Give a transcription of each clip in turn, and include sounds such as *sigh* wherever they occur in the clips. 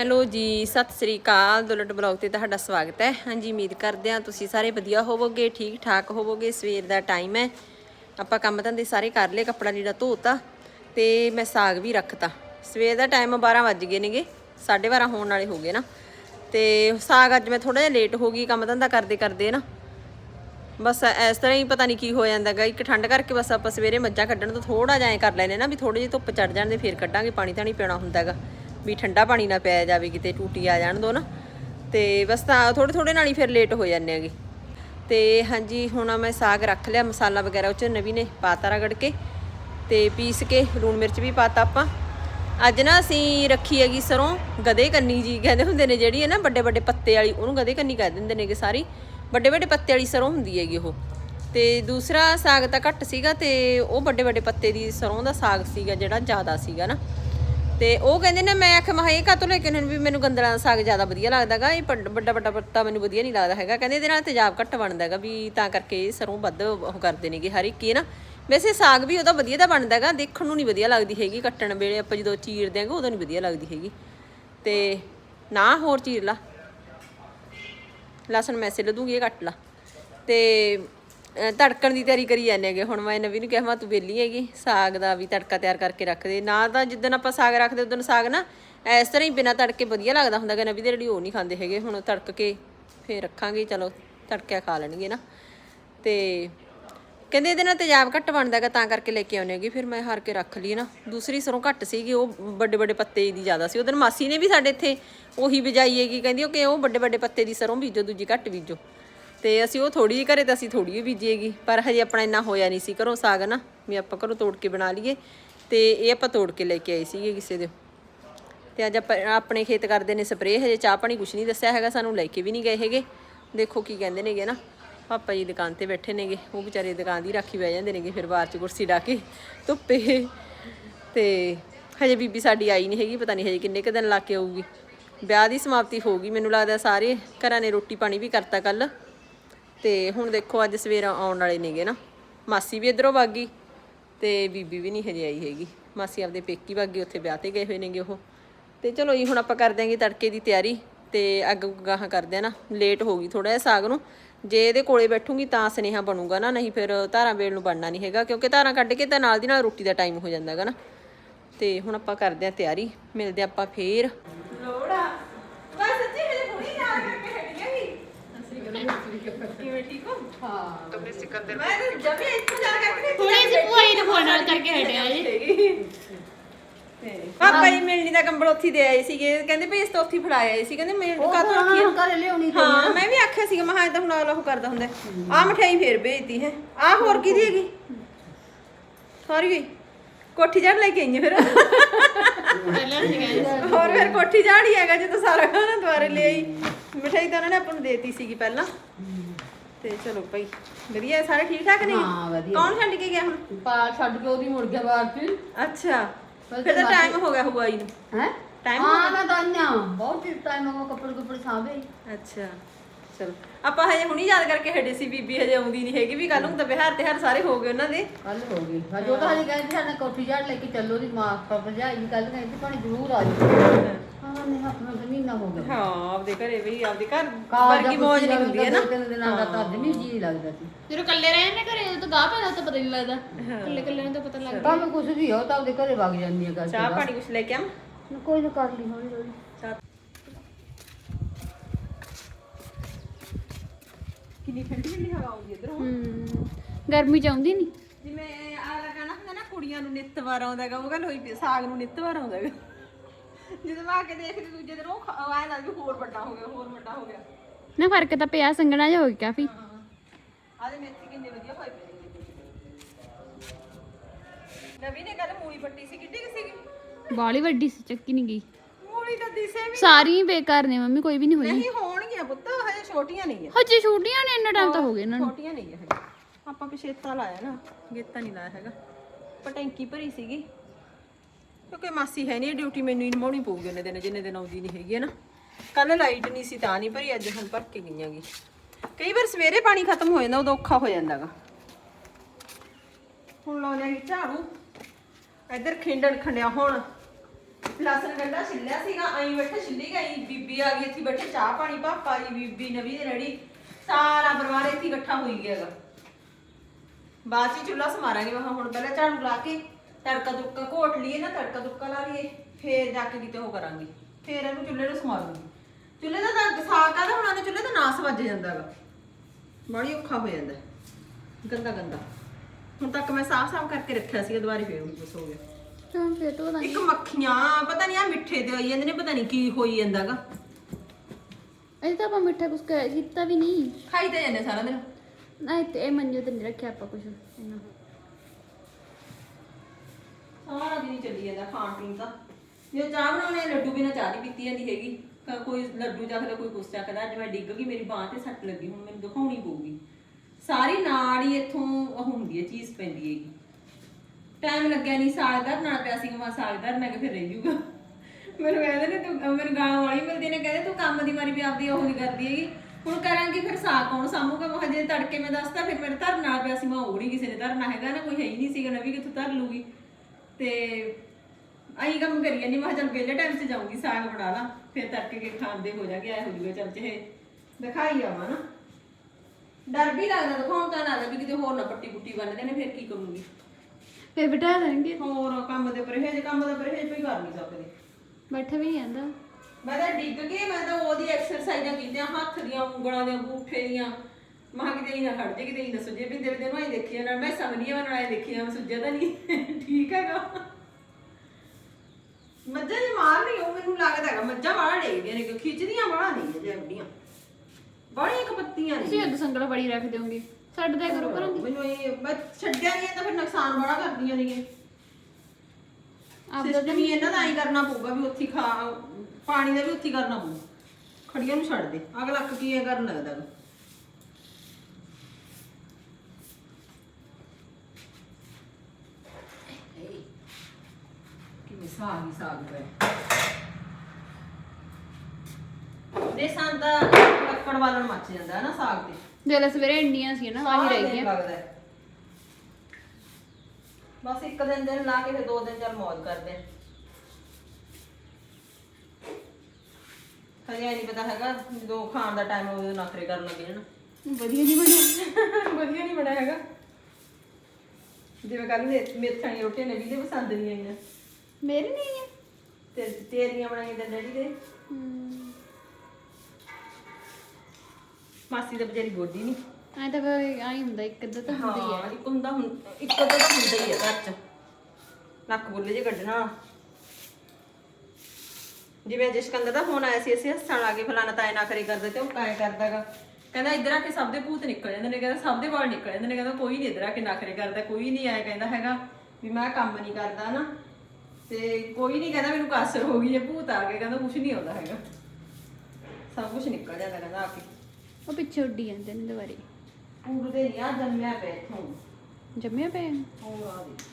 Hello ਜੀ, ਸਤਿ ਸ੍ਰੀ ਅਕਾਲ। Dulat blog ਤੇ ਤੁਹਾਡਾ ਸਵਾਗਤ ਹੈ। ਹਾਂਜੀ, ਉਮੀਦ ਕਰਦੇ ਹਾਂ ਤੁਸੀਂ ਸਾਰੇ ਵਧੀਆ ਹੋਵੋਗੇ ਠੀਕ ਠਾਕ ਹੋਵੋਗੇ। ਸਵੇਰ ਦਾ ਟਾਈਮ ਹੈ। ਆਪਾਂ ਕੰਮ ਧੰਦੇ ਸਾਰੇ ਕਰ ਲਏ, ਕੱਪੜਾ ਲੀੜਾ ਧੋਤਾ ਤੇ ਮੈਂ ਸਾਗ ਵੀ ਰੱਖਤਾ। ਸਵੇਰ ਦਾ ਟਾਈਮ 12 ਵੱਜ ਗਏ ਨੇਗੇ 12:30 ਹੋਣ ਵਾਲੇ ਹੋ ਗਏ ਨਾ। ਤੇ ਸਾਗ ਅੱਜ ਮੈਂ ਥੋੜਾ ਜਿਹਾ ਲੇਟ ਹੋ ਗਈ, ਕੰਮ ਧੰਦਾ ਕਰਦੇ ਕਰਦੇ ਨਾ। ਬਸ ਇਸ ਤਰ੍ਹਾਂ ਹੀ ਪਤਾ ਨਹੀਂ ਕੀ ਹੋ ਜਾਂਦਾਗਾ ਇੱਕ ਠੰਡ ਕਰਕੇ ਬਸ ਆਪਾਂ ਸਵੇਰੇ ਮੱਝਾਂ ਕੱਢਣ ਤੋਂ ਥੋੜਾ ਜਿਹਾ ਐਂ ਕਰ ਲੈਨੇ ਨਾ, ਵੀ ਥੋੜੀ ਜਿਹੀ ਧੁੱਪ ਚੜ ਜਾਣ ਦੇ ਫੇਰ ਕੱਢਾਂਗੇ ਪਾਣੀ ਤਾਂ ਨਹੀਂ ਪਿਆਉਣਾ ਹੁੰਦਾਗਾ ਵੀ ਠੰਡਾ ਪਾਣੀ ਨਾ ਪਿਆ ਜਾਵੇ, ਕਿਤੇ ਟੂਟੀ ਆ ਜਾਣ ਦੋ ਨਾ। ਤੇ ਬਸ ਤਾਂ ਥੋੜੇ ਥੋੜੇ ਨਾਲ ਹੀ ਫਿਰ ਲੇਟ ਹੋ ਜਾਂਦੇ ਆਗੇ ਤੇ ਹਾਂਜੀ, ਹੁਣ ਮੈਂ ਸਾਗ ਰੱਖ ਲਿਆ, ਮਸਾਲਾ ਵਗੈਰਾ ਉਹ ਚ ਨਵੀ ਨੇ ਪਾਤਾ ਰਗੜ ਕੇ। ਤੇ ਪੀਸ ਕੇ ਲੂਣ ਮਿਰਚ ਵੀ ਪਾਤਾ ਆਪਾਂ। ਅੱਜ ਨਾ ਅਸੀਂ ਰੱਖੀ ਹੈਗੀ ਸਰੋਂ ਗਦੇ ਕੰਨੀ ਜੀ ਕਹਿੰਦੇ ਹੁੰਦੇ ਨੇ ਜਿਹੜੀ ਹੈ ਨਾ, ਵੱਡੇ ਵੱਡੇ ਪੱਤੇ ਵਾਲੀ, ਉਹਨੂੰ ਗਦੇ ਕੰਨੀ ਕਹਿ ਦਿੰਦੇ ਨੇਗੇ ਸਾਰੀ। ਵੱਡੇ ਵੱਡੇ ਪੱਤੇ ਵਾਲੀ ਸਰੋਂ ਹੁੰਦੀ ਹੈਗੀ ਉਹ। ਤੇ ਦੂਸਰਾ ਸਾਗ ਤਾਂ ਘੱਟ ਸੀਗਾ ਤੇ ਉਹ ਵੱਡੇ ਵੱਡੇ ਪੱਤੇ ਦੀ ਸਰੋਂ ਦਾ ਸਾਗ ਸੀਗਾ ਜਿਹੜਾ ਜ਼ਿਆਦਾ ਸੀਗਾ ਨਾ। ਤੇ ਉਹ ਕਹਿੰਦੇ ਨੇ ਮੈਂ ਆਖਿਆ ਮਹਾ ਇਹ ਕਾਤੋਂ ਲੈ ਕੇ ਆਏ ਨੇ ਵੀ ਮੈਨੂੰ ਗੰਦਲਾਂ ਦਾ ਸਾਗ ਜ਼ਿਆਦਾ ਵਧੀਆ ਲੱਗਦਾਗਾ ਇਹ ਵੱਡਾ ਵੱਡਾ ਪੱਤਾ ਮੈਨੂੰ ਵਧੀਆ ਨਹੀਂ ਲੱਗਦਾ ਹੈਗਾ। ਕਹਿੰਦੇ ਇਹਦੇ ਨਾਲ ਤੇਜ਼ਾਬ ਘੱਟ ਬਣਦਾਗਾ ਵੀ ਤਾਂ ਕਰਕੇ ਇਹ ਸਰੋਂ ਵੱਧ ਉਹ ਕਰਦੇ ਨੇਗੇ ਹਰ ਇੱਕ ਹੀ ਨਾ। ਵੈਸੇ ਸਾਗ ਵੀ ਉਹਦਾ ਵਧੀਆ ਤਾਂ ਬਣਦਾਗਾ ਦੇਖਣ ਨੂੰ ਨਹੀਂ ਵਧੀਆ ਲੱਗਦੀ ਹੈਗੀ। ਕੱਟਣ ਵੇਲੇ ਆਪਾਂ ਜਦੋਂ ਚੀਰਦੇ ਆਂਗੇ ਉਦੋਂ ਨਹੀਂ ਵਧੀਆ ਲੱਗਦੀ ਹੈਗੀ। ਤੇ ਨਾ ਹੋਰ ਚੀਰ ਲਾ। ਲਸਣ ਮੈਂ ਸਿਲ ਦੂੰਗੀ ਇਹ ਕੱਟ ਲਾ। ਤੇ ਤੜਕਣ ਦੀ ਤਿਆਰੀ ਕਰੀ ਜਾਂਦੇ ਹੈਗੇ। ਹੁਣ ਮੈਂ ਨਵੀਂ ਨੂੰ ਕਿਹਾ, ਮੈਂ ਤੂੰ ਵਿਹਲੀ ਹੈਗੀ, ਸਾਗ ਦਾ ਵੀ ਤੜਕਾ ਤਿਆਰ ਕਰਕੇ ਰੱਖ ਦੇ। ਨਾ ਤਾਂ ਜਿੱਦਣ ਆਪਾਂ ਸਾਗ ਰੱਖਦੇ, ਉਦੋਂ ਸਾਗ ਨਾ ਇਸ ਤਰ੍ਹਾਂ ਹੀ ਬਿਨਾਂ ਤੜਕੇ ਵਧੀਆ ਲੱਗਦਾ ਹੁੰਦਾ ਕਿ ਨਵੀਂ ਦੇ ਜਿਹੜੀ ਉਹ ਨਹੀਂ ਖਾਂਦੇ ਹੈਗੇ। ਹੁਣ ਤੜਕ ਕੇ ਫੇਰ ਰੱਖਾਂਗੇ, ਚਲੋ ਤੜਕਿਆ ਖਾ ਲੈਣਗੇ ਨਾ। ਤੇ ਕਹਿੰਦੇ ਇਹਦੇ ਨਾਲ ਤੇਜ਼ਾਬ ਘੱਟ ਬਣਦਾ ਹੈਗਾ, ਤਾਂ ਕਰਕੇ ਲੈ ਕੇ ਆਉਣੇ ਹੈਗੇ। ਫਿਰ ਮੈਂ ਹਾਰ ਕੇ ਰੱਖ ਲਈ ਨਾ। ਦੂਸਰੀ ਸਰੋਂ ਘੱਟ ਸੀਗੀ, ਉਹ ਵੱਡੇ ਵੱਡੇ ਪੱਤੇ ਦੀ ਜ਼ਿਆਦਾ ਸੀ। ਉਧਰ ਮਾਸੀ ਨੇ ਵੀ ਸਾਡੇ ਇੱਥੇ ਉਹੀ ਬਿਜਾਈ ਹੈਗੀ, ਕਹਿੰਦੀ ਉਹ ਕਿ ਉਹ ਵੱਡੇ ਵੱਡੇ ਪੱਤੇ ਦੀ ਸਰੋਂ ਬੀਜੋ, ਦੂਜੀ ਘੱਟ ਬੀਜੋ। ਤੇ ਅਸੀਂ ਉਹ ਥੋੜੀ ਜਿਹੀ ਘਰੇ ਤਾਂ ਅਸੀਂ ਥੋੜੀ ਜਿਹੀ ਬੀਜੀ ਹੈਗੀ, ਪਰ ਹਜੇ ਆਪਣਾ ਇੰਨਾ ਹੋਇਆ ਨਹੀਂ ਸੀ ਘਰੋਂ ਸਾਗ ਨਾ, ਵੀ ਆਪਾਂ ਘਰੋਂ ਤੋੜ ਕੇ ਬਣਾ ਲਈਏ ਤੇ ਇਹ ਆਪਾਂ ਤੋੜ ਕੇ ਲੈ ਕੇ ਆਏ ਸੀਗੇ ਕਿਸੇ ਦੇ। ਤੇ ਅੱਜ ਆਪਾਂ, ਆਪਣੇ ਖੇਤ ਕਰਦੇ ਨੇ ਸਪਰੇਅ, ਹਜੇ ਚਾਹ ਪਾਣੀ ਕੁਛ ਨਹੀਂ ਦੱਸਿਆ ਹੈਗਾ, ਸਾਨੂੰ ਲੈ ਕੇ ਵੀ ਨਹੀਂ ਗਏ ਹੈਗੇ। ਦੇਖੋ ਕੀ ਕਹਿੰਦੇ ਨੇਗੇ ਨਾ, ਪਾਪਾ ਜੀ ਦੁਕਾਨ ਤੇ ਬੈਠੇ ਨੇਗੇ, ਉਹ ਵਿਚਾਰੇ ਦੁਕਾਨ ਦੀ ਰਾਖੀ ਬਹਿ ਜਾਂਦੇ ਨੇਗੇ, ਫਿਰ ਬਾਹਰ ਚ ਕੁਰਸੀ ਢਾ ਕੇ ਧੁੱਪੇ। ਤੇ ਹਜੇ ਬੀਬੀ ਸਾਡੀ ਆਈ ਨਹੀਂ ਹੈਗੀ, ਪਤਾ ਨਹੀਂ ਹਜੇ ਕਿੰਨੇ ਕੁ ਦਿਨ ਲਾ ਕੇ ਆਊਗੀ। ਵਿਆਹ ਦੀ ਸਮਾਪਤੀ ਹੋ ਗਈ ਮੈਨੂੰ ਲੱਗਦਾ ਸਾਰੇ, ਘਰਾਂ ਨੇ ਰੋਟੀ ਪਾਣੀ ਵੀ ਕਰਤਾ ਕੱਲ ਤੇ ਹੁਣ ਦੇਖੋ ਅੱਜ ਸਵੇਰ ਆਉਣ ਵਾਲੇ ਨੇਗੇ ਨਾ। ਮਾਸੀ ਵੀ ਇਧਰੋਂ ਗਈ ਤੇ ਬੀਬੀ ਵੀ ਨਹੀਂ ਹਜੇ ਆਈ ਹੈਗੀ। ਮਾਸੀ ਆਪਦੇ ਪੇਕੀ ਗਈ, ਉੱਥੇ ਵਿਆਹ ਤੇ ਗਏ ਹੋਏ ਨੇਗੇ ਉਹ। ਤੇ ਚਲੋ ਜੀ, ਹੁਣ ਆਪਾਂ ਕਰ ਦਿਆਂਗੇ ਤੜਕੇ ਦੀ ਤਿਆਰੀ ਤੇ ਅੱਗ ਗਾਹਾਂ ਕਰਦੇ ਆ ਨਾ। ਲੇਟ ਹੋ ਗਈ ਥੋੜਾ ਜਿਹਾ ਸਾਗ ਨੂੰ। ਜੇ ਇਹਦੇ ਕੋਲੇ ਬੈਠੂਗੀ ਤਾਂ ਸਨੇਹਾ ਬਣੂਗਾ ਨਾ, ਨਹੀਂ ਫਿਰ ਧਾਰਾਂ ਵੇਲ ਨੂੰ ਬਣਨਾ ਨਹੀਂ ਹੈਗਾ ਕਿਉਂਕਿ ਧਾਰਾਂ ਕੱਢ ਕੇ ਤਾਂ ਨਾਲ ਦੀ ਨਾਲ ਰੋਟੀ ਦਾ ਟਾਈਮ ਹੋ ਜਾਂਦਾ ਹੈਗਾ ਨਾ। ਤੇ ਹੁਣ ਆਪਾਂ ਕਰਦੇ ਆ ਤਿਆਰੀ, ਮਿਲਦੇ ਆਪਾਂ ਫੇਰ ਲੋੜਾ ਬਸ ਸੱਚੀ ਹਜੇ ਹੁਣੀ ਜਾ ਕਰਕੇ ਹਟੀਆਂ ਹੀ ਕਿਵੇਂ ਠੀਕ ਹੋ? ਹਾਂ। ਤੁਮਨੇ ਸਿਕੰਦਰ ਮੈਂ ਜਮੀ ਇੱਥੇ ਜਾ ਕੇ ਹੁਣੇ ਅਸੀਂ ਭੂਆ ਜੀ ਨੂੰ ਫੋਨ ਨਾਲ ਕਰਕੇ ਹਟਿਆ ਜੀ। ਪਾਪਾ ਜੀ ਮਿਲਣੀ ਦਾ ਕੰਬਲ ਉੱਥੇ ਹੀ ਦੇ ਆਏ ਸੀਗੇ। ਕਹਿੰਦੇ ਵੀ ਇਸ ਤੋਂ ਉੱਥੇ ਹੀ ਫੜਾਇਆ ਆਏ ਸੀ ਕਹਿੰਦੇ ਮਿਲ ਕਾਤੋਂ ਰੱਖੀ ਆ? ਘਰੇ ਲਿਆਉਣੀ ਹਾਂ ਮੈਂ। ਵੀ ਆਖਿਆ ਸੀਗਾ ਮਹਾ ਇਹ ਤਾਂ ਹੁਣ ਅਗਲਾ ਉਹ ਕਰਦਾ ਹੁੰਦਾ ਆ ਮਠਿਆਈ ਫੇਰ ਭੇਜਤੀ ਹੈ। ਆ ਹੋਰ ਕੀ ਦੀ ਹੈਗੀ? ਸਾਰੀ ਗਈ ਕੋਠੀ ਚੜ ਲੈ ਕੇ ਆਈਆਂ ਫਿਰ। ਹੋਰ ਫਿਰ ਕੋਠੀ ਚੜ ਹੀ ਹੈਗਾ ਜਦੋਂ ਸਾਰਾ ਨਾ ਦੁਆਰੇ ਆਈ ਮਠਿਆਈ ਤਾਂ ਉਹਨਾਂ ਨੇ ਆਪਾਂ ਨੂੰ ਦੇਤੀ ਸੀਗੀ ਪਹਿਲਾਂ। ਤੇ ਚਲੋ ਭਾਈ ਵਧੀਆ ਸਾਰੇ ਠੀਕ ਠਾਕ ਨੇ? ਹਾਂ, ਵਧੀਆ। ਕੌਣ ਛੱਡ ਕੇ ਗਿਆ ਹੁਣ? ਪਾ ਛੱਡ ਕੇ ਉਹਦੀ ਮੁੜ ਗਿਆ ਬਾਹਰ ਚ ਅੱਛਾ ਬਸ ਫਿਰ ਤਾਂ ਬਾਕੀ- ਟਾਈਮ ਹੋ ਗਿਆ ਹੋਊਗਾ ਆਈ ਨੂੰ। ਹੈ? Time ਹਾਂ ਮੈਂ ਦਾਈਆਂ ਬਹੁਤ ਟਾਈਮ ਹੋ ਗਿਆ ਕੱਪੜੇ ਕੁੱਪੜੇ ਸਾਂਭੇ। ਅੱਛਾ। ਚਲੋ। ਆਪਾਂ ਹਜੇ ਹੁਣੀ ਯਾਦ ਕਰਕੇ ਹਟੇ ਸੀ ਬੀਬੀ ਹਜੇ ਆਉਂਦੀ ਨਹੀਂ ਹੈਗੀ ਵੀ ਕੱਲ ਨੂੰ ਤਾਂ ਬਿਹਾਰ ਤੇ ਹਰ ਸਾਰੇ ਹੋ ਗਏ ਉਹਨਾਂ ਦੇ। ਕੱਲ ਹੋ ਗਈ ਹਜੇ ਉਹ ਤਾਂ ਹਜੇ ਕਹਿੰਦੇ ਸਾਡੇ ਕੋਠੀ ਝਾੜ ਲੈ ਕੇ ਚੱਲੋ ਦੀ ਮਾਂ ਪਾਪਾ ਜਾਈ ਕੱਲ ਕਹਿੰਦੇ ਪਾਣੀ ਜ਼ਰੂਰ ਆ ਜੀ ਹਾਂ ਨੇ ਆਪਣਾ ਜ਼ਮੀਨ ਹੋ ਗਿਆ। ਹਾਂ ਆਪਦੇ ਘਰੇ ਵੀ ਆਪਦੇ ਘਰ ਵਰਗੀ ਮੌਜ ਨਹੀਂ ਹੁੰਦੀ ਹੈ ਨਾ। ਤਿੰਨ ਦਿਨਾਂ ਦਾ ਤਾਂ ਜਮੀ ਜੀ ਲੱਗਦਾ ਸੀ। ਜਦੋਂ ਇਕੱਲੇ ਰਹੇ ਨੇ ਘਰੇ ਉਦੋਂ ਤਾਂ ਗਾਹ ਪੈਦਾ ਤਾਂ ਪਤਾ ਨਹੀਂ ਲੱਗਦਾ। ਇਕੱਲੇ ਇਕੱਲੇ ਨੂੰ ਤਾਂ ਪਤਾ ਲੱਗ ਭਾਵੇਂ ਕੁਛ ਵੀ ਹੋ ਤਾਂ ਉਹਦੇ ਘਰੇ ਵਗ ਜਾਂਦੀ ਆ ਗੱਲ ਚਾਹ ਪਾਣੀ ਕੁਛ ਲੈ ਕੇ ਆਮ ਕੋਈ ਨਾ ਕਰ ਲਈ ਹੌਲੀ ਹੌਲੀ। ਕਿੰਨੀ ਠੰਡੀ ਠੰਡੀ ਹਵਾ ਆਉਂਦੀ ਇਧਰੋਂ। ਹੂੰ ਗਰਮੀ ਚ ਆਉਂਦੀ ਨਹੀਂ ਜਿਵੇਂ ਆਲਾ ਗਾਣਾ ਹੁੰਦਾ ਨਾ ਕੁੜੀਆਂ ਨੂੰ ਨਿੱਤ ਵਾਰ ਆਉਂਦਾ ਹੈਗਾ ਉਹ ਗੱਲ ਹੋਈ ਪਈ ਸਾਗ ਨੂੰ ਨਿੱਤ ਵਾਰ ਆਉਂਦਾ ਹੈਗਾ। ਜਦੋਂ ਮੈਂ ਆ ਕੇ ਦੇਖਦੀ ਦੂਜੇ ਦਿਨ ਉਹ ਆਇਆ ਲੱਗ ਵੀ ਹੋਰ ਵੱਡਾ ਹੋ ਗਿਆ ਹੋਰ ਵੱਡਾ ਹੋ ਗਿਆ। ਨਾ ਫ਼ਰਕ ਤਾਂ ਪਿਆ ਸੰਗਣਾ ਜਿਹਾ ਹੋ ਗਿਆ ਕਾਫੀ। ਆਦੇ ਮੇਥੀ ਕਿੰਨੇ ਵਧੀਆ ਹੋਏ ਪਏ ਨੇ ਨਵੀਂ ਨੇ ਕੱਲ ਮੂਲੀ ਪੱਟੀ ਸੀ ਕਿੱਡੀ ਕੁ ਸੀਗੀ? ਬਾਲੀ ਵੱਡੀ ਸੀ ਚੱਕੀ ਨਹੀਂ ਗਈ। ਮੂਲੀ ਤਾਂ ਦਿਸੇ ਵੀ ਸਾਰੀਆਂ ਹੀ ਬੇਕਾਰ ਨੇ ਮੰਮੀ ਕੋਈ ਵੀ ਨਹੀਂ ਹੋਈ। ਨਹੀਂ ਹੋਣਗੀਆਂ ਪੁੱਤ। ਛੋਟੀਆਂ ਨਹੀਂ ਆ। ਹਜੇ ਛੋਟੀਆਂ ਨੇ ਇੰਨਾ ਟਾਈਮ ਤਾਂ ਹੋ ਗਿਆ ਇਹਨਾਂ ਨੂੰ। ਛੋਟੀਆਂ ਨਹੀਂ ਆ ਹਜੇ। ਆਪਾਂ ਪਿਛੇਤਾ ਲਾਇਆ ਨਾ ਗੇਤਾ ਨਹੀਂ ਲਾਇਆ ਹੈਗਾ। ਪਟੈਂਕੀ ਭਰੀ ਸੀਗੀ। ਕਿਉਂਕਿ ਮਾਸੀ ਹੈ ਨਹੀਂ ਡਿਊਟੀ ਮੈਨੂੰ ਹੀ ਨਿਭਾਉਣੀ ਪਊਗੀ ਉਹਨੇ ਦਿਨ ਜਿੰਨੇ ਦਿਨ ਆਉਂਦੀ ਨਹੀਂ ਹੈਗੀ ਹੈ ਨਾ। ਕੱਲ ਲਾਈਟ ਨਹੀਂ ਸੀ ਤਾਂ ਨਹੀਂ ਭਰੀ ਅੱਜ ਹੁਣ ਭਰ ਕੇ ਗਈਆਂਗੀ ਕਈ ਵਾਰ ਸਵੇਰੇ ਪਾਣੀ ਖਤਮ ਹੋ ਜਾਂਦਾ ਉਦੋਂ ਔਖਾ ਹੋ ਜਾਂਦਾਗਾ। ਹੁਣ ਲਾਉਂਦੇ ਆ ਝਾੜੂ। ਇੱਧਰ ਖਿੰਡਣ ਖੰਡਿਆ ਹੁਣ। ਲਸਣ ਗੰਡਾ ਛਿੱਲਿਆ ਸੀਗਾ, ਆਈ ਬੈਠੇ ਛਿੱਲੀ ਗਈ, ਬੀਬੀ ਆ ਗਈ ਇੱਥੇ ਬੈਠੇ ਚਾਹ ਪਾਣੀ ਪਾਪਾ ਜੀ, ਬੀਬੀ ਨਵੀਂ ਦੇ ਰੜੀ ਸਾਰਾ ਪਰਿਵਾਰ ਇੱਥੇ ਇਕੱਠਾ ਹੋਈ ਗਿਆਗਾ ਬਾਅਦ ਚ ਚੁੱਲ੍ਹਾ ਸਮਾਰਾਂਗੇ ਮੈਂ ਕਿਹਾ ਹੁਣ ਪਹਿਲਾਂ ਝਾੜੂ ਲਾ ਕੇ ਤੜਕਾ ਤੁੜਕਾ ਘੋਟ ਲਈਏ ਨਾ, ਤੜਕਾ ਤੁੜਕਾ ਲਾ ਲਈਏ, ਫੇਰ ਜਾ ਕੇ ਕਿਤੇ ਉਹ ਕਰਾਂਗੇ। ਫੇਰ ਇਹਨੂੰ ਚੁੱਲ੍ਹੇ ਨੂੰ ਸਮਾਰੂਗੀ। ਚੁੱਲ੍ਹੇ ਦਾ ਤਾਂ ਸਾਗ ਕਾਹਦਾ ਬਣਾਉਂਦੇ ਚੁੱਲ੍ਹੇ ਦਾ ਨਾਸ ਵੱਜ ਜਾਂਦਾਗਾ ਬੜੀ ਔਖਾ ਹੋ ਜਾਂਦਾ ਗੰਦਾ ਗੰਦਾ ਹੁਣ ਤੱਕ ਮੈਂ ਸਾਫ਼ ਸਾਫ਼ ਕਰਕੇ ਰੱਖਿਆ ਸੀਗਾ, ਦੁਬਾਰੇ ਫੇਰ ਉਹੀ ਕੁਛ ਹੋ ਗਿਆ। ਕਿਉਂ ਫੇਰ ਤੋਂ ਇੱਕ ਮੱਖੀਆਂ ਪਤਾ ਨਹੀਂ ਆ ਮਿੱਠੇ ਤੇ ਆਈ ਜਾਂਦੇ ਨੇ ਪਤਾ ਨਹੀਂ ਕੀ ਹੋਈ ਜਾਂਦਾਗਾ। ਅਜੇ ਤਾਂ ਆਪਾਂ ਮਿੱਠਾ ਕੁਝ ਕੀਤਾ ਵੀ ਨਹੀਂ। ਖਾਈ ਤਾਂ ਜਾਂਦੇ ਸਾਰਾ ਦਿਨ। ਨਾ ਤੇ ਇਹ ਮੰਜੋ ਤੇ ਨਹੀਂ ਰੱਖਿਆ ਆਪਾਂ ਕੁਝ ਇਹਨਾਂ ਸਾਰਾ ਦਿਨ ਹੀ ਚੱਲੀ ਜਾਂਦਾ ਖਾਣ ਪੀਣ ਦਾ ਜੇ ਚਾਹ ਬਣਾਉਣੇ ਲੱਡੂ ਬਿਨਾ ਚਾਹ ਨਹੀਂ ਪੀਤੀ ਜਾਂਦੀ ਹੈਗੀ। ਕੋਈ ਲੱਡੂ ਚੱਕਦਾ ਕੋਈ ਕੁਛ ਚੱਕਦਾ ਅੱਜ ਮੈਂ ਡਿੱਗ ਗਈ ਮੇਰੀ ਬਾਂਹ ਤੇ ਸੱਟ ਲੱਗੀ ਹੁਣ ਮੈਨੂੰ ਦਿਖਾਉਣੀ ਪਊਗੀ। ਸਾਰੀ ਨਾੜ ਹੀ ਇੱਥੋਂ ਉਹ ਹੁੰਦੀ ਹੈ ਚੀਜ਼ ਪੈਂਦੀ ਹੈਗੀ। ਟਾਈਮ ਲੱਗਿਆ ਨਹੀਂ ਸਾਗ ਦਾ ਨਾਲ ਪਿਆ ਸੀਗਾ ਮੈਂ ਸਾਗ ਦਾ ਮੈਂ ਕਿ ਫਿਰ ਰਹਿ ਜੂਗਾ। ਮੈਨੂੰ ਕਹਿੰਦੇ ਨੇ ਤੂੰ ਮੈਨੂੰ ਗਾਲਾਂ ਵਾਲੀ ਮਿਲਦੀ ਨੇ, ਕਹਿੰਦੇ ਤੂੰ ਕੰਮ ਦੀ ਮਾਰੀ ਵੀ ਆਪਦੀ ਉਹ ਨਹੀਂ ਕਰਦੀ ਹੈਗੀ। ਹੁਣ ਕਰਾਂਗੀ ਫਿਰ ਸਾਗ ਕੌਣ ਸਾਂਭੂਗਾ? ਮੈਂ ਹਜੇ ਤੜਕੇ ਮੈਂ ਦੱਸਤਾ, ਫਿਰ ਮੇਰੇ ਧਰਨ ਨਾਲ ਪਿਆ ਸੀ, ਮੈਂ ਉਹ ਨਹੀਂ ਕਿਸੇ ਨੇ ਧਰਨਾ ਹੈਗਾ ਨਾ, ਕੋਈ ਹੈ ਹੀ ਨਹੀਂ ਸੀਗਾ ਨਵੀਂ ਕਿੱਥੋਂ ਧਰ ਲੂਗੀ ਤੇ ਆਹੀ ਕੰਮ ਕਰੀ ਜਾਂਦੀ, ਮੈਂ ਕਿਹਾ ਚੱਲ ਵਿਹਲੇ ਟਾਈਮ 'ਚ ਜਾਊਂਗੀ, ਸਾਗ ਬਣਾ ਲਾ, ਫਿਰ ਤੜਕੇ ਕੇ ਖਾਂਦੇ ਹੋ ਜਾਗੇ ਐ ਹੋ ਜੂਗਾ ਚੱਲ ਚਾਹੇ ਦਿਖਾਈ ਆਵਾਂ ਨਾ। ਡਰ ਵੀ ਲੱਗਦਾ, ਦਿਖਾਉਣ ਤਾਂ ਲੱਗਦਾ ਵੀ ਕਿਤੇ ਹੋਰ ਨਾ ਪੱਟੀ ਪੁੱਟੀ ਬੰਨਦੇ ਨੇ, ਫਿਰ ਕੀ ਕਰੂੰਗੀ? ਫੇਰ ਬਿਠਾ ਦੇਣਗੇ। ਹੋਰ ਕੰਮ ਦੇ ਪਰਹੇਜ ਕੰਮ ਦਾ ਪਰਹੇਜ ਕੋਈ ਕਰ ਨਹੀਂ ਸਕਦੇ। ਬੈਠਾ ਵੀ ਨਹੀਂ ਜਾਂਦਾ। ਮੈਂ ਤਾਂ ਡਿੱਗ ਕੇ ਮੈਂ ਤਾਂ ਉਹਦੀ ਐਕਸਰਸਾਈਜ਼ਾਂ ਕੀਤੀਆਂ ਹੱਥ ਦੀਆਂ ਉਂਗਲਾਂ ਦੀਆਂ ਗੂਠੇ ਦੀਆਂ। ਮਹਾਂ ਕਿਤੇ ਹੀ ਨਾ ਖੜ ਜੇ ਕਿਤੇ ਹੀ ਨਾ ਸੁੱਜੇ। ਬਿੰਦੇ ਬਿੰਦੇ ਨੂੰ ਹੀ ਦੇਖੀ ਨਾਲ ਮੈਂ ਸਮਝੀ ਮੈਂ ਨਾਲ ਦੇਖੀ ਮੈਂ ਸੁੱਜਿਆ ਤਾਂ ਨਹੀਂ। ਠੀਕ ਹੈਗਾ। ਮੱਝਾਂ ਦੀ ਮਾਰ ਨਹੀਂ ਉਹ ਮੈਨੂੰ ਲੱਗਦਾ ਹੈਗਾ ਮੱਝਾਂ ਵਾਲਾ ਡੇਗਦੀਆਂ ਨੇ ਕਿ ਖਿੱਚਦੀਆਂ ਵਾਲਾ ਨਹੀਂ ਹੈ ਜਿਹੜੀਆਂ ਬੜੀਆਂ ਕਪੱਤੀਆਂ ਨੇ। ਤੁਸੀਂ ਅੱਗ ਸੰਗਲ ਬੜੀ ਰੱਖ ਦਿਓਗੇ ਛੱਡ ਦਿਆ ਕਰੋ ਕਰਾਂਗੇ ਮੈਨੂੰ ਇਹ ਮੈਂ ਛੱਡਿਆ ਨਹੀਂ ਤਾਂ ਫਿਰ ਨੁਕਸਾਨ ਬੜਾ ਕਰਦੀਆਂ ਨੇ ਆਪਦਾ ਸਿਸਟਮ ਹੀ ਇਹਨਾਂ ਦਾ ਐਂ ਕਰਨਾ ਪਊਗਾ ਵੀ ਉੱਥੇ ਹੀ ਖਾ ਪਾਣੀ ਦਾ ਵੀ ਉੱਥੇ ਹੀ ਕਰਨਾ ਪਊ। ਖੜੀਆਂ ਨੂੰ ਛੱਡ ਦੇ ਅਗਲਾ ਲੱਕ ਕੀ ਐ ਕਰਨ ਲੱਗਦਾ ਗਾ। ਕਿਵੇਂ ਸਾਗ ਹੀ ਸਾਗ ਪਿਆ ਦੇ ਸੰਦਾ ਲੱਕੜ ਵਾਲਣ ਮੱਚ ਜਾਂਦਾ ਹੈ ਨਾ ਸਾਗ ਤੇ। ਜਦੋਂ ਸਵੇਰੇ ਇੰਡੀਆਂ ਸੀ ਨਾ ਆਹੀ ਰਹਿ ਗਈਆਂ। ਲੱਗਦਾ ਹੈ। ਬਸ ਇੱਕ ਦਿਨ ਦਿਨ ਲਾ ਕੇ ਫਿਰ ਦੋ ਦਿਨ ਚੱਲ ਮੌਜ ਕਰਦੇ ਆ ਹਜੇ ਨਹੀਂ ਪਤਾ ਹੈਗਾ ਜਦੋਂ ਖਾਣ ਦਾ ਟਾਈਮ ਹੋਵੇ ਉਦੋਂ ਨਖਰੇ ਕਰਨ ਲੱਗੇ ਜਾਣ। ਵਧੀਆ ਜੀ ਬਣਿਆ। ਵਧੀਆ ਨਹੀਂ ਬਣਿਆ ਹੈਗਾ। ਜਿਵੇਂ ਕੱਲ ਮੇਥਾਂ ਦੀਆਂ ਰੋਟੀਆਂ ਨੇ ਵੀ ਦੇ ਪਸੰਦ ਨਹੀਂ ਆਈਆਂ। ਮੇਰੇ ਨਹੀਂ ਹੈ ਤੇ ਤੇਰੀਆਂ ਬਣਾਈਆਂ ਤੇ ਡੈਡੀ ਦੇ? ਮਾਸੀ ਦਾ ਵਿਚਾਰੀ ਗੋਡੀ ਨਹੀਂ ਐ ਤਾਂ ਫਿਰ ਆਈ ਹੁੰਦਾ ਇੱਕ ਅੱਧਾ ਤਾਂ ਹੁੰਦਾ ਹੀ ਹਾਂ ਇੱਕ ਹੁੰਦਾ ਹੁਣ ਇੱਕ ਅੱਧਾ ਤਾਂ ਹੁੰਦਾ ਹੀ ਆ ਘਰ ਚ। ਨੱਕ ਬੁੱਲੇ ਜੇ ਕੱਢਣਾ। ਜਿਵੇਂ ਅੱਜ ਸਿਕੰਦਰ ਦਾ ਫੋਨ ਆਇਆ ਸੀ ਅਸੀਂ ਹੱਸਣ ਲੱਗੇ ਫਲਾਣਾ ਤਾਂ ਐ ਨਾ ਕਰੀ ਕਰਦਾ ਤੇ ਉਹ ਕਾਇ ਕਰਦਾਗਾ। ਕਹਿੰਦਾ ਇੱਧਰ ਆ ਕੇ ਸਭ ਦੇ ਭੂਤ ਨਿਕਲ ਜਾਂਦੇ ਨੇ ਕਹਿੰਦਾ ਸਭ ਦੇ ਵਾਲ ਨਿਕਲ ਜਾਂਦੇ ਨੇ ਕਹਿੰਦਾ ਕੋਈ ਨਹੀਂ ਇੱਧਰ ਆ ਕੇ ਨਖਰੇ ਕਰਦਾ ਕੋਈ ਨਹੀਂ ਆਇਆ ਕਹਿੰਦਾ ਹੈਗਾ ਵੀ ਮੈਂ ਕੰਮ ਨਹੀਂ ਕਰਦਾ ਨਾ। ਤੇ ਕੋਈ ਨਹੀਂ ਕਹਿੰਦਾ ਮੈਨੂੰ ਕਾਸਰ ਹੋ ਗਈ ਜੇ ਭੂਤ ਆ ਗਿਆ ਕਹਿੰਦਾ ਕੁਝ ਨਹੀਂ ਆਉਂਦਾ ਹੈਗਾ। ਸਭ ਕੁਝ ਨਿਕਲ ਜਾਂਦਾ ਕਹਿੰਦਾ ਆ ਕੇ। ਉਹ ਪਿੱਛੇ ਉੱਡੀ ਜਾਂਦੇ ਨੇ ਦੁਬਾਰੇ। ਉੜਦੇ ਨਹੀਂ ਆ ਜੰਮਿਆ ਪਿਆ ਇੱਥੋਂ। ਜੰਮਿਆ ਪਏ ਨੇ। ਉਹ ਆ ਦੇ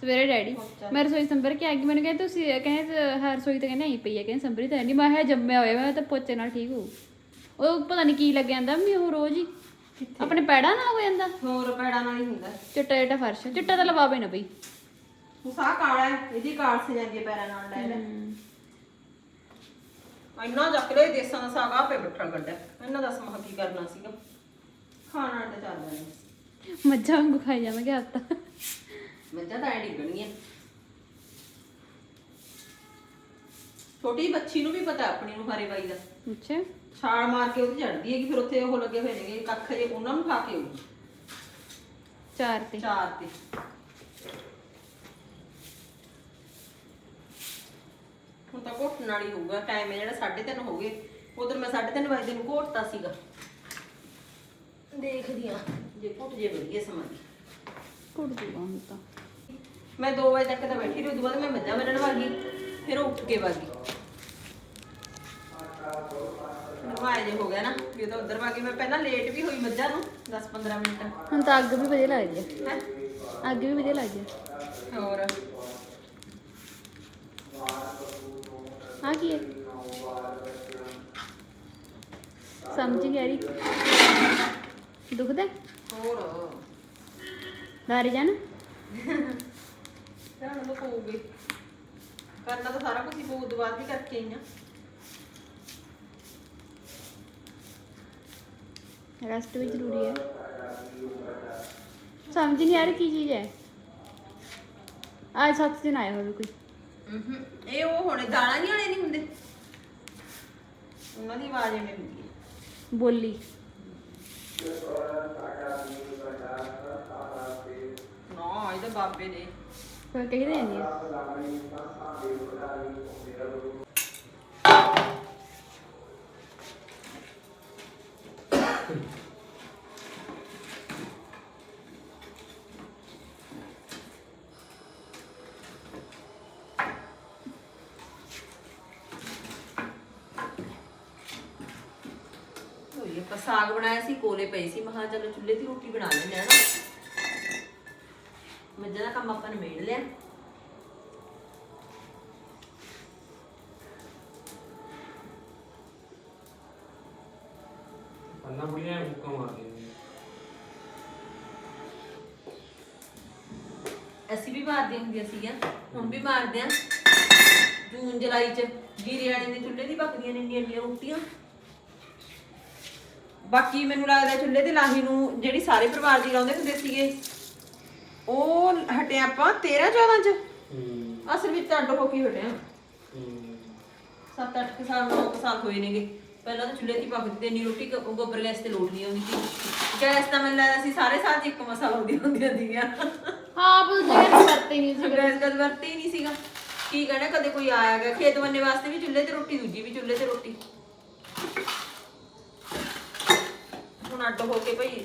ਸਵੇਰੇ ਡੈਡੀ ਮੈਂ ਰਸੋਈ ਸੰਭਰ ਕੇ ਆ ਗਈ ਮੈਨੂੰ ਕਹਿੰਦੇ ਤੁਸੀਂ ਕਹਿੰਦੇ ਹਰ ਰਸੋਈ ਤੇ ਕਹਿੰਦੇ ਆਈ ਪਈ ਹੈ ਕਹਿੰਦੇ ਸੰਭਰੀ ਤਾਂ ਨਹੀਂ ਮੈਂ ਕਿਹਾ ਜੰਮਿਆ ਹੋਇਆ ਮੈਂ ਤਾਂ ਪੋਚੇ ਨਾਲ ਠੀਕ ਹੋਊ। ਉਹ ਪਤਾ ਨਹੀਂ ਕੀ ਲੱਗਿਆ ਜਾਂਦਾ ਵੀ ਉਹ ਰੋਜ਼ ਹੀ ਆਪਣੇ ਪੈੜਾ ਨਾਲ ਹੋ ਜਾਂਦਾ। ਹੋਰ ਪੈੜਾਂ ਨਾਲ ਹੀ ਹੁੰਦਾ। ਚਿੱਟਾ ਚਿੱਟਾ ਫਰਸ਼ ਚਿੱਟਾ ਤਾਂ ਲਵਾਵੇ ਨਾ ਬਈ। ਉਹ ਸਾਹ ਕਾਲਾ ਹੈ ਇਹਦੀ ਕਾਲ ਸੇ ਜਾਂਦੀ ਹੈ ਪੈਰਾਂ ਨਾਲ ਲੈ ਲੈ। ਇੰਨਾ ਚੱਕ ਦੇਸਾਂ ਦਾ ਸਾਗ ਆਪੇ ਬੱਠਾ ਕੱਢਿਆ ਇਹਨਾਂ ਦਾ ਸਮਾਂ ਕੀ ਕਰਨਾ ਸੀਗਾ? ਖਾਣ ਤਾਂ ਚੱਲਦਾ ਨਹੀਂ ਮੱਝਾਂ ਵਾਂਗੂ ਖਾਈ ਜਾਵਾਂਗੇ ਆਪ ਤਾਂ। ਮੱਝਾਂ ਤਾਂ ਐ ਛੋਟੀ ਬੱਚੀ ਨੂੰ ਵੀ ਪਤਾ ਆਪਣੀ ਨੂੰ ਹਾਰੇ ਬਾਈ ਦਾ। ਅੱਛਾ। ਛਾਲ ਮਾਰ ਕੇ ਉਹਦੀ ਚੜਦੀ ਹੈ ਕਿ ਫਿਰ ਉੱਥੇ ਉਹ ਲੱਗੇ ਹੋਏ ਨੇਗੇ ਕੱਖ ਜੇ ਉਹਨਾਂ ਨੂੰ ਖਾ ਕੇ ਆਊਗੀ। ਚਾਰ ਤੇ। ਚਾਰ ਤੇ। ਹੁਣ ਤਾਂ ਘੋਟਣ ਵਾਲੀ ਹੋਊਗਾ ਟਾਈਮ ਹੈ ਜਿਹੜਾ 3:30 ਹੋ ਗਏ। ਉਧਰ ਮੈਂ 3:30 ਵਜੇ ਨੂੰ ਘੋਟਤਾ ਸੀਗਾ। ਦੇਖਦੀ ਆ ਜੇ ਘੁੱਟ ਜੇ ਵਧੀਆ ਸਮਾਂ ਦੀ। ਕੁੜ ਜੂਗਾ ਹੁਣ ਤਾਂ। ਮੈਂ 2 ਵਜੇ ਤੱਕ ਤਾਂ ਬੈਠੀ ਰਹੀ ਉਦੋਂ ਬਾਅਦ ਮੈਂ ਮੱਝਾਂ ਬੰਨਣ ਵਾਗੀ ਫਿਰ ਉਹ ਉੱਠ ਕੇ ਵਾਗੀ। ਨਵਾਏ ਜੇ ਹੋ ਗਿਆ ਨਾ ਵੀ ਉਹ ਤਾਂ ਉਧਰ ਵਾਗੀ ਮੈਂ ਪਹਿਲਾਂ ਲੇਟ ਵੀ ਹੋਈ ਮੱਝਾਂ ਨੂੰ 10-15 ਮਿੰਟ। ਹੁਣ ਤਾਂ ਅੱਗ ਵੀ ਵਧੀਆ ਲੱਗਦੀ ਹੈ। ਹੈ? ਅੱਗ ਵੀ ਵਧੀਆ ਲੱਗਦੀ ਹੈ। ਹੋਰ? ਆ ਕੀ ਹੈ? ਸਮਝ ਗਿਆ ਰੀ ਦੁਖਦਾ ਹੋਰ। ਦਾਰੇ ਜਾਣ? ਧਿਆਨ ਤਾਂ ਪਊਗੀ ਕਰਨਾ ਤਾਂ ਸਾਰਾ ਕੁਝ ਹੀ ਬਹੁਤ ਬਾਅਦ ਵੀ ਕਰਕੇ ਆਈ ਆ ਰੈਸਟ ਵੀ ਜ਼ਰੂਰੀ ਹੈ। ਸਮਝ ਨਹੀਂ ਆ ਰਹੀ ਕੀ ਚੀਜ਼ ਹੈ। ਅੱਜ ਸੱਤ ਦਿਨ ਆਇਆ ਹੋਵੇ ਕੋਈ ਇਹ ਉਹ ਹੁਣੇ ਦਾਣਾ ਨਹੀਂ ਵਾਲੇ ਨਹੀਂ ਹੁੰਦੇ? ਉਹਨਾਂ ਦੀ ਆਵਾਜ਼ ਐਵੇਂ ਹੁੰਦੀ ਹੈ। ਬੋਲੀ। ਨਾ ਇਹਦਾ ਬਾਬੇ ਨੇ। ਫਿਰ ਕਹਿੰਦੇ ਜਾਂਦੀ ਕੋਲੇ ਪਏ ਸੀ। ਮਹਾਂ ਚਲੋ ਚੁੱਲ੍ਹੇ ਦੀ ਰੋਟੀ ਬਣਾ ਲੈਂਦੇ ਆ ਨਾ। ਮੱਝਾਂ ਦਾ ਕੰਮ ਆਪਾਂ ਨੇ ਮੇੜ ਲਿਆ। ਪਹਿਲਾਂ ਬੁੜੀਆਂ ਮੁੱਕਾ ਮਾਰਦੀਆਂ ਅਸੀਂ ਵੀ ਮਾਰਦੇ ਹੁੰਦੀਆਂ ਸੀਗੀਆਂ ਹੁਣ ਵੀ ਮਾਰਦੇ ਆ। ਜੂਨ ਜੁਲਾਈ ਚ ਜੀਰੇ ਵਾਲੇ ਦੇ ਚੁੱਲ੍ਹੇ ਦੀ ਪੱਕਦੀਆਂ ਨੇ ਇੰਨੀਆਂ ਇੰਨੀਆਂ ਰੋਟੀਆਂ। ਬਾਕੀ ਮੈਨੂੰ ਲੱਗਦਾ ਚੁੱਲ੍ਹੇ ਤੇ ਲਾਹੀ ਨੂੰ ਜਿਹੜੀ ਸਾਰੇ ਪਰਿਵਾਰ ਦੀ ਲਾਉਂਦੇ ਹੁੰਦੇ ਸੀਗੇ ਉਹ ਹਟੇ ਆਪਾਂ 13 14 ਚ। ਹੂੰ। ਅਸਲ ਵਿੱਚ ਤਾਂ ਅੱਡ ਹੋ ਕੇ ਹਟਿਆ। ਹੂੰ। 7-8 ਸਾਲ 9 ਸਾਲ ਹੋਏ ਨੇਗੇ। ਪਹਿਲਾਂ ਤਾਂ ਚੁੱਲ੍ਹੇ 'ਤੇ ਹੀ ਪੱਕਦੀ ਤੇ ਇੰਨੀ ਰੋਟੀ ਕ- ਗੋਬਰ ਗੈਸ ਤੇ ਲੋੜ ਨਹੀਂ ਆਉਂਦੀ ਸੀ। ਗੈਸ ਤਾਂ ਮੈਨੂੰ ਲੱਗਦਾ ਸੀ ਸਾਰੇ ਸਾਲ 'ਚ ਇੱਕ ਮਸਾਲਾ ਹੁੰਦੀ ਹੁੰਦੀਆਂ ਸੀਗੀਆਂ। ਹਾਂ ਪਰ ਜਿਹੜੇ ਵਰਤੇ ਨਹੀਂ ਸੀ ਗੈਸ ਕਦ ਵਰਤੇ ਹੀ ਨਹੀਂ ਸੀਗਾ। ਕੀ ਕਹਿਣਾ ਕਦੇ ਕੋਈ ਆਇਆ ਗਿਆ। ਖੇਤ ਬੰਨੇ ਵਾਸਤੇ ਵੀ ਚੁੱਲ੍ਹੇ ਤੇ ਰੋਟੀ ਦੂਜੀ ਵੀ ਚੁੱਲ੍ਹੇ ਤੇ ਰੋਟੀ। ਹੁਣ ਅੱਡ ਹੋ ਕੇ ਭਈ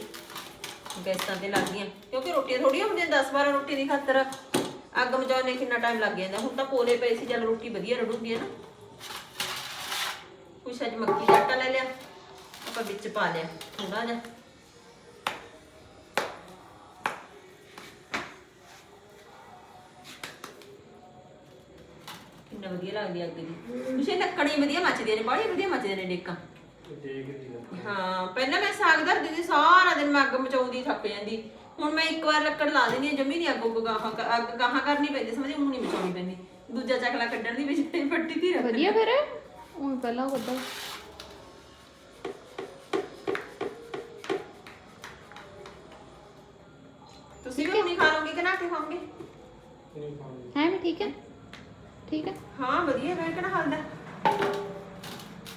ਗੈਸਾਂ ਤੇ ਲੱਗ ਗਈਆਂ। ਕਿਉਂਕਿ ਰੋਟੀਆਂ ਥੋੜੀਆਂ ਹੁੰਦੀਆਂ 10 12 ਰੋਟੀ ਦੀ ਖਾਤਰ ਅੱਗ ਮਚਾਉਣੇ ਕਿੰਨਾ ਟਾਈਮ ਲੱਗ ਜਾਂਦਾ। ਹੁਣ ਤਾਂ ਕੋਲੇ ਪਏ ਸੀ, ਚੱਲ ਰੋਟੀ ਵਧੀਆ ਰੜੂਗੀ, ਹੈ ਨਾ? ਕੁਛ ਅੱਜ ਮੱਕੀ ਦਾ ਆਟਾ ਲੈ ਲਿਆ, ਆਪਾਂ ਵਿੱਚ ਪਾ ਲਿਆ ਥੋੜਾ ਜਿਹਾ। ਕਿੰਨਾ ਵਧੀਆ ਲੱਗਦੀ ਆ ਅੱਗ ਦੀ ਤੁਸੀਂ ਇਹ ਵਧੀਆ ਮੱਚਦੀਆਂ ਨੇ ਬੜੀ ਵਧੀਆ ਮੱਚਦੀਆਂ ਨੇ ਡੇਕਾਂ। ਹਾਂ ਪਹਿਲਾਂ ਮੈਂ ਸਾਗ ਧਰਦੀ ਸੀ ਸਾਰਾ ਦਿਨ ਮੈਂ ਅੱਗ ਮਚਾਉਂਦੀ ਥੱਕ ਜਾਂਦੀ। ਹੁਣ ਮੈਂ ਇੱਕ ਵਾਰ ਲੱਕੜ ਲਾ ਦਿੰਦੀ ਹਾਂ ਜੰਮੀ ਨਹੀਂ ਅੱਗ ਉੱਗ ਗਾਹਾਂ ਅੱਗ ਗਾਹਾਂ ਕਰਨੀ ਪੈਂਦੀ ਸਮਝੀ? ਹੁਣ ਨਹੀਂ ਮਚਾਉਣੀ ਪੈਂਦੀ। ਦੂਜਾ ਚੱਕਲਾ ਕੱਢਣ ਦੀ ਵਿੱਚ ਫੱਟੀ ਰੱਖ ਵਧੀਆ ਫਿਰ। ਉਹ ਪਹਿਲਾਂ ਕੋਦਾ ਤੁਸੀਂ ਵੀ ਹੁਣੀ ਖਾ ਲਓਗੇ ਕਿ ਨਾ ਕੇ ਖਾਓਗੇ? ਨਹੀਂ ਖਾਣੀ। ਹੈ ਮੈਂ ਠੀਕ ਹੈ? ਠੀਕ ਹੈ। ਹਾਂ ਵਧੀਆ ਮੈਂ ਕਿਹੜਾ ਹਾਲ ਦਾ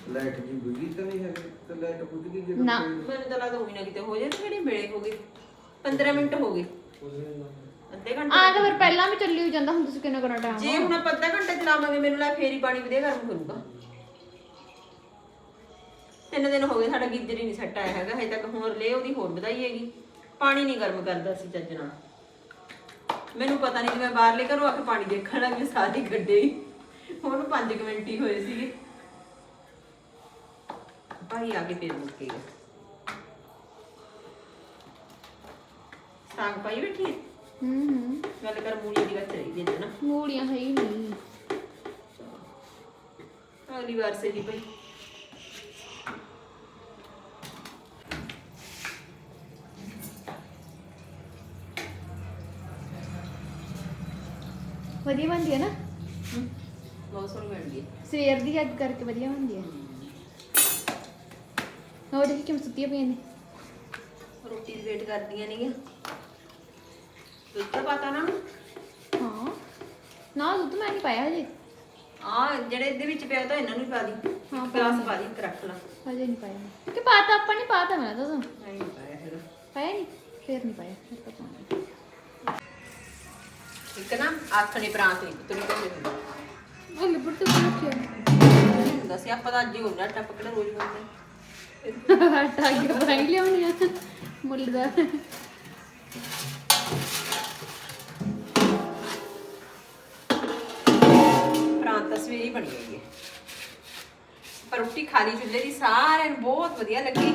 ਲਾਈਟ ਜੀ ਬੁਝੀ ਤਾਂ ਨਹੀਂ ਹੈ ਤੇ ਲਾਈਟ ਬੁਝ ਗਈ ਜਦੋਂ ਨਾ। ਮੈਨੂੰ ਤਾਂ ਲੱਗਦਾ ਹੋਈ ਨਾ ਕਿਤੇ ਹੋ ਜਾਏ ਕਿਹੜੇ ਵੇਲੇ ਹੋ ਗਏ 15 ਮਿੰਟ ਹੋ ਗਏ। ਅੱਧੇ ਆ ਘੰਟੇ ਤਾਂ ਫਿਰ ਪਹਿਲਾਂ ਵੀ ਚੱਲੀ ਹੋ ਜਾਂਦਾ ਹੁਣ ਤੁਸੀਂ ਕਿੰਨਾ ਕਰਨਾ ਟਾਈਮ ਜੇ ਹੁਣ ਆਪਾਂ ਅੱਧਾ ਘੰਟਾ ਚਲਾਵਾਂਗੇ ਮੈਨੂੰ ਲੱਗ ਫੇਰ ਹੀ ਪਾਣੀ ਵਧੀਆ ਗਰਮ ਕਰੂਗਾ। ਤਿੰਨ ਦਿਨ ਹੋ ਗਏ ਸਾਡਾ ਗੀਜ਼ਰ ਹੀ ਨਹੀਂ ਸੈੱਟ ਆਇਆ ਹੈਗਾ ਹਜੇ ਤੱਕ ਹੁਣ ਲੈ ਉਹਦੀ ਹੋਰ ਵਧਾਈ ਹੈਗੀ। ਪਾਣੀ ਨਹੀਂ ਗਰਮ ਕਰਦਾ ਸੀ ਚੱਜ ਨਾਲ। ਮੈਨੂੰ ਪਤਾ ਨਹੀਂ ਜਿਵੇਂ ਬਾਹਰਲੇ ਘਰੋਂ ਆ ਕੇ ਪਾਣੀ ਦੇਖਣ ਲੱਗੀ ਸਾਰੀ ਗੱਡੇ ਹੀ। ਹੁਣ 5 ਮਿੰਟ ਹੀ ਹੋਏ ਸੀਗੇ। ਭਾਈ ਆ ਕੇ ਫੇਰ ਮੁੱਕੇ ਗਏ। ਸਾਗ ਪਾਈ ਬੈਠੀ ਹੈ ਹੂੰ ਹੂੰ ਗੱਲ ਕਰ ਮੂਲੀ ਦੀ ਗੱਚ ਰਹੀ ਹੈ ਨਾ। ਮੂਲੀਆਂ ਹੈ ਹੀ ਨਹੀਂ। ਅਗਲੀ ਵਾਰ ਸੇ ਹੀ ਭਾਈ ਵਧੀਆ ਬਣਦੀ ਹੈ ਨਾ? ਬਹੁਤ ਸੋਹਣੀ ਬਣ ਗਈ ਸਵੇਰ ਦੀ ਅੱਜ ਕਰਕੇ ਵਧੀਆ ਬਣਦੀ ਹੈ। ਹੋਰ ਦੇਖੀ ਕਿਵੇਂ ਸੁੱਤੀਆਂ ਪਈਆਂ ਨੇ ਰੋਟੀ ਦੀ ਵੇਟ ਕਰਦੀਆਂ ਨੇਗੀਆਂ। ਦੁੱਧ ਤਾਂ ਪਤਾ ਨਾ। ਹਾਂ। ਨਾ ਦੁੱਧ ਮੈਂ ਨਹੀਂ ਪਾਇਆ ਹਜੇ। ਆ ਜਿਹੜੇ ਇਹਦੇ ਵਿੱਚ ਪਿਆ ਤਾਂ ਇਹਨਾਂ ਨੂੰ ਹੀ ਪਾ ਦੀ। ਹਾਂ, ਪਾ ਗਲਾਸ। ਪਾ ਦੀ ਇੱਕ ਰੱਖ ਲਾ। ਹਜੇ ਨਹੀਂ ਪਾਇਆ। ਕਿ ਪਾਤਾ ਆਪਾਂ ਨਹੀਂ ਪਾਤਾ ਮੈਂ ਉਦੋਂ। ਨਹੀਂ ਪਾਇਆ ਹੈਗਾ। ਪਾਇਆ ਨਹੀਂ? ਫੇਰ ਨਹੀਂ ਪਾਇਆ ਫਿਰ ਪਤਾ ਨਹੀਂ ਇੱਕ ਨਾ ਆਥਣੇ ਪ੍ਰਾਂਤ ਨਹੀਂ ਤੁਰੀ ਕੋਈ ਹੁੰਦਾ ਉਹ ਲਿਬੜ ਤੇ ਰੱਖਿਆ? ਹੁੰਦਾ ਸੀ ਆਪਾਂ ਤਾਂ ਅੱਜ ਹੀ ਹੁੰਦਾ ਟੱਪ ਕਿਹੜਾ ਰੋਜ਼ ਬਣਦੇ ਆਟਾ ਅੱਗੇ ਬਣਾਈ ਲਿਆਉਣੀ ਆ। ਮੁੱਲ ਦਾ। ਪ੍ਰਾਂਤ ਤਾਂ ਸਵੇਰੇ ਹੀ ਬਣੀ ਹੋਈ ਹੈ। ਪਰ ਰੋਟੀ ਖਾਲੀ ਚੁੱਲ੍ਹੇ ਦੀ ਸਾਰਿਆਂ ਨੂੰ ਬਹੁਤ ਵਧੀਆ ਲੱਗੀ।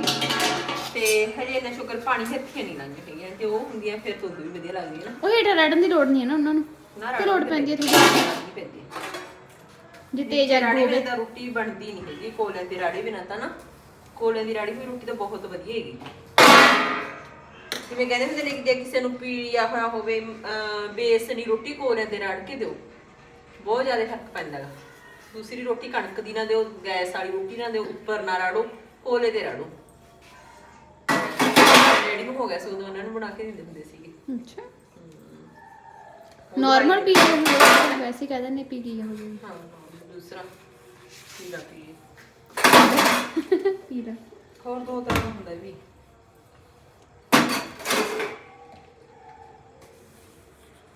ਤੇ ਹਜੇ ਨਾ ਸ਼ੁਕਰ ਪਾਣੀ ਹੱਥੀਆਂ ਨਹੀਂ ਲੰਘ ਹੈਗੀਆਂ ਤੇ ਉਹ ਹੁੰਦੀਆਂ ਫਿਰ ਤੋਂ ਵੀ ਵਧੀਆ ਲੱਗਦੀ ਹੈ ਨਾ। ਉਹ ਹੇਠਾਂ ਰੜਨ ਦੀ ਲੋੜ ਨਹੀਂ ਹੈ ਨਾ ਉਹਨਾਂ ਨੂੰ। ਨਾ ਤੇ ਲੋੜ ਪੈਂਦੀ ਹੈ ਥੋੜੀ ਥੋੜੀ ਪੈਂਦੀ ਹੈ। ਜੇ ਤੇਜ਼ ਅੱਗ ਰਾੜੀ ਹੋਵੇ ਬਿਨਾਂ ਤਾਂ ਰੋਟੀ ਬਣਦੀ ਨਹੀਂ ਹੈਗੀ। ਕੋਲਿਆਂ ਦੀ ਰਾੜੀ ਬਿਨਾਂ ਤਾਂ ਨਾ ਕੋਲਿਆਂ ਦੀ ਰਾੜੀ ਹੋਈ ਰੋਟੀ ਤਾਂ ਬਹੁਤ ਵਧੀਆ ਹੈਗੀ। ਜਿਵੇਂ ਕਹਿੰਦੇ ਹੁੰਦੇ ਨੇ ਕਿ ਜੇ ਕਿਸੇ ਨੂੰ ਪੀੜਿਆ ਹੋਇਆ ਹੋਵੇ ਬੇਸਣੀ ਰੋਟੀ ਕੋਲਿਆਂ ਤੇ ਰਾੜ ਕੇ ਦਿਓ ਬਹੁਤ ਜ਼ਿਆਦਾ ਫ਼ਰਕ ਪੈਂਦਾ ਗਾ ਦੂਸਰੀ ਰੋਟੀ ਕਣਕ ਦੀ ਨਾ ਦਿਓ ਗੈਸ ਵਾਲੀ ਰੋਟੀ ਨਾ ਦਿਓ ਉੱਪਰ ਨਾ ਰਾੜੋ ਕੋਲੇ ਤੇ ਰਾੜੋ। ਰੈਡੀ ਹੋ ਗਿਆ ਸੀ ਉਦੋਂ ਉਹਨਾਂ ਨੂੰ ਬਣਾ ਕੇ ਦਿੰਦੇ ਹੁੰਦੇ ਸੀਗੇ। ਅੱਛਾ। ਨਾਰਮਲ ਪੀ ਹੋ ਗਿਆ ਵੈਸੇ ਹੀ ਕਹਿ ਦਿੰਦੇ ਪੀ ਕੀ ਹੋ ਹਾਂ ਦੂਸਰਾ। ਪੀਲਾ ਪੀਏ ਪੀ ਲੈ ਹੋਰ ਦੋ ਤਰ੍ਹਾਂ ਦਾ ਹੁੰਦਾ ਵੀ।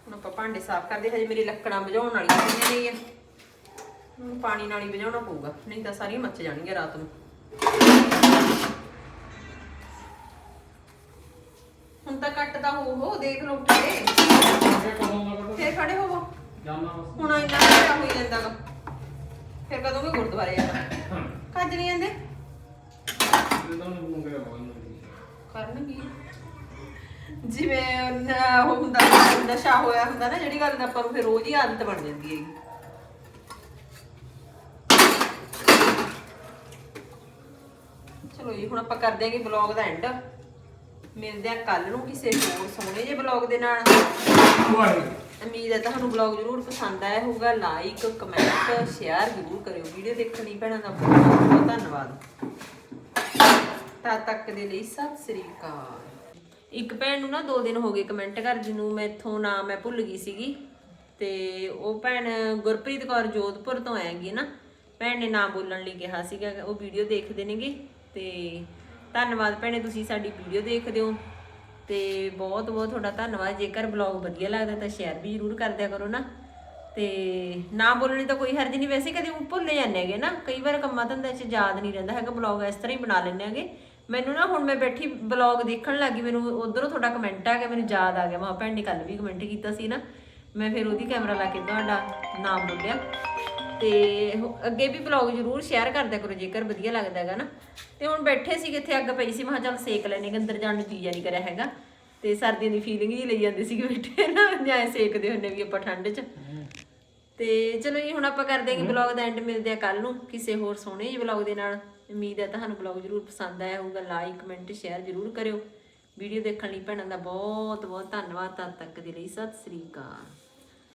ਹੁਣ ਆਪਾਂ ਭਾਂਡੇ ਸਾਫ਼ ਕਰਦੇ ਹਜੇ ਮੇਰੀ ਲੱਕੜਾਂ ਬੁਝਾਉਣ ਵਾਲੀਆਂ ਪਈਆਂ ਨੇਗੀਆਂ ਹੁਣ ਪਾਣੀ ਨਾਲ ਹੀ ਬੁਝਾਉਣਾ ਪਊਗਾ ਨਹੀਂ ਤਾਂ ਸਾਰੀਆਂ ਮੱਚ ਜਾਣਗੀਆਂ ਰਾਤ ਨੂੰ। ਹੁਣ ਤਾਂ ਕੱਟ ਤਾਂ ਹੋ ਹੋ ਦੇਖ ਲਓ ਉੱਠੇ ਫੇਰ ਖੜੇ ਹੋਵੋ। ਹੁਣ ਇੰਨਾ ਹੋਈ ਜਾਂਦਾ ਫਿਰ ਕਦੋਂ ਵੀ ਗੁਰਦੁਆਰੇ ਜਾਣਾ *laughs* ਕੱਜ ਨਹੀਂ ਜਾਂਦੇ? ਇਹ ਤਾਂ ਨੂੰ ਕਰਿਆ ਬਹੁਤ ਕਰਨਗੇ। ਜਿਵੇਂ ਉਹਨਾਂ ਉਹ ਹੁੰਦਾ ਨਸ਼ਾ ਹੋਇਆ ਹੁੰਦਾ ਨਾ ਜਿਹੜੀ ਗੱਲ ਦਾ ਆਪਾਂ ਨੂੰ ਫਿਰ ਰੋਜ਼ ਹੀ ਆਦਤ ਬਣ ਜਾਂਦੀ ਹੈਗੀ। ਚਲੋ ਜੀ ਹੁਣ ਆਪਾਂ ਕਰਦੇ ਆਂਗੇ ਬਲੌਗ ਦਾ ਐਂਡ ਮਿਲਦੇ ਆ ਕੱਲ ਨੂੰ ਕਿਸੇ ਹੋਰ ਸੋਹਣੇ ਜਿਹੇ ਬਲੌਗ ਦੇ ਨਾਲ। ਉਮੀਦ ਹੈ ਤੁਹਾਨੂੰ ਬਲੌਗ ਜ਼ਰੂਰ ਪਸੰਦ ਆਇਆ ਹੋਊਗਾ। ਲਾਈਕ ਕਮੈਂਟ ਸ਼ੇਅਰ ਜ਼ਰੂਰ ਕਰਿਓ। ਵੀਡੀਓ ਦੇਖਣੀ ਭੈਣਾਂ ਦਾ ਬਹੁਤ ਬਹੁਤ ਧੰਨਵਾਦ। ਤਦ ਤੱਕ ਦੇ ਲਈ ਸਤਿ ਸ੍ਰੀ ਅਕਾਲ। ਇੱਕ ਭੈਣ ਨੂੰ ਨਾ 2 ਦਿਨ ਹੋ ਗਏ ਕਮੈਂਟ ਕਰ ਜਿਹਨੂੰ ਮੈਥੋਂ ਨਾ ਮੈਂ ਭੁੱਲ ਗਈ ਸੀਗੀ। ਤੇ ਉਹ ਭੈਣ ਗੁਰਪ੍ਰੀਤ ਕੌਰ ਜੋਧਪੁਰ ਤੋਂ ਆਏਗੀ ਨਾ। ਭੈਣ ਨੇ ਨਾ ਬੋਲਣ ਲਈ ਕਿਹਾ ਸੀਗਾ, ਉਹ ਵੀਡੀਓ ਦੇਖਦੇ ਨੇਗੇ। ਤੇ ਧੰਨਵਾਦ ਭੈਣੇ, ਤੁਸੀਂ ਸਾਡੀ ਵੀਡੀਓ ਦੇਖਦੇ ਹੋ। ਤੇ ਬਹੁਤ ਬਹੁਤ ਤੁਹਾਡਾ ਧੰਨਵਾਦ। ਜੇਕਰ ਬਲੌਗ ਵਧੀਆ ਲੱਗਦਾ ਤਾਂ ਸ਼ੇਅਰ ਵੀ ਜ਼ਰੂਰ ਕਰ ਦਿਆ ਕਰੋ ਨਾ। ਤੇ ਨਾ ਬੋਲਣੀ ਤਾਂ ਕੋਈ ਹਰਜ ਨਹੀਂ। ਵੈਸੇ ਕਦੇ ਭੁੱਲ ਜਾਂਦੇ ਹੈਗੇ ਨਾ। ਕਈ ਵਾਰ ਕੰਮਾਂ ਧੰਦੇ 'ਚ ਯਾਦ ਨਹੀਂ ਰਹਿੰਦਾ ਹੈਗਾ। ਬਲੌਗ ਇਸ ਤਰ੍ਹਾਂ ਹੀ ਬਣਾ ਲੈਂਦੇ ਹੈਗੇ। ਮੈਨੂੰ ਨਾ ਹੁਣ ਮੈਂ ਬੈਠੀ ਬਲੌਗ ਦੇਖਣ ਲੱਗੀ ਮੈਨੂੰ ਉਧਰੋਂ ਤੁਹਾਡਾ ਕਮੈਂਟ ਆ ਗਿਆ ਮੈਨੂੰ ਯਾਦ ਆ ਗਿਆ। ਮਾਂ ਭੈਣ ਨੇ ਕੱਲ ਵੀ ਕਮੈਂਟ ਕੀਤਾ ਸੀ ਨਾ। ਮੈਂ ਫਿਰ ਉਹਦੀ ਕੈਮਰਾ ਲਾ ਕੇ ਤੁਹਾਡਾ ਨਾਮ ਬੋਲਿਆ। ਤੇ ਅੱਗੇ ਵੀ ਬਲੌਗ ਜ਼ਰੂਰ ਸ਼ੇਅਰ ਕਰਦਿਆ ਕਰੋ ਜੇਕਰ ਵਧੀਆ ਲੱਗਦਾ ਹੈਗਾ ਨਾ। ਤੇ ਹੁਣ ਬੈਠੇ ਸੀ ਕਿੱਥੇ ਅੱਗ ਪਈ ਸੀ ਮੈਂ ਚੱਲ ਸੇਕ ਲੈਣੇ ਕਿ ਅੰਦਰ ਜਾਣ ਨੂੰ ਜੀਆ ਨਹੀਂ ਕਰਿਆ ਹੈਗਾ। ਤੇ ਸਰਦੀਆਂ ਦੀ ਫੀਲਿੰਗ ਜੀ ਲਈ ਜਾਂਦੀ ਸੀ ਬੈਠੇ ਨਾ ਜਾਂ ਸੇਕਦੇ ਹੁੰਨੇ ਵੀ ਆਪਾਂ ਠੰਡ 'ਚ। ਤੇ ਚਲੋ ਜੀ ਹੁਣ ਆਪਾਂ ਕਰਦੇ ਹਾਂ ਕਿ ਬਲੌਗ ਦਾ ਐਂਡ ਮਿਲਦੇ ਆ ਕੱਲ ਨੂੰ ਕਿਸੇ ਹੋਰ ਸੋਹਣੇ ਜਿਹੇ ਬਲੌਗ ਦੇ ਨਾਲ। ਉਮੀਦ ਹੈ ਤੁਹਾਨੂੰ ਬਲੌਗ ਜ਼ਰੂਰ ਪਸੰਦ ਆਇਆ ਹੋਊਗਾ। ਲਾਈਕ ਕਮੈਂਟ ਸ਼ੇਅਰ ਜ਼ਰੂਰ ਕਰਿਓ। ਵੀਡੀਓ ਦੇਖਣ ਲਈ ਭੈਣਾਂ ਦਾ ਬਹੁਤ ਬਹੁਤ ਧੰਨਵਾਦ। ਤਦ ਤੱਕ ਦੇ ਲਈ ਸਤਿ ਸ੍ਰੀ ਅਕਾਲ।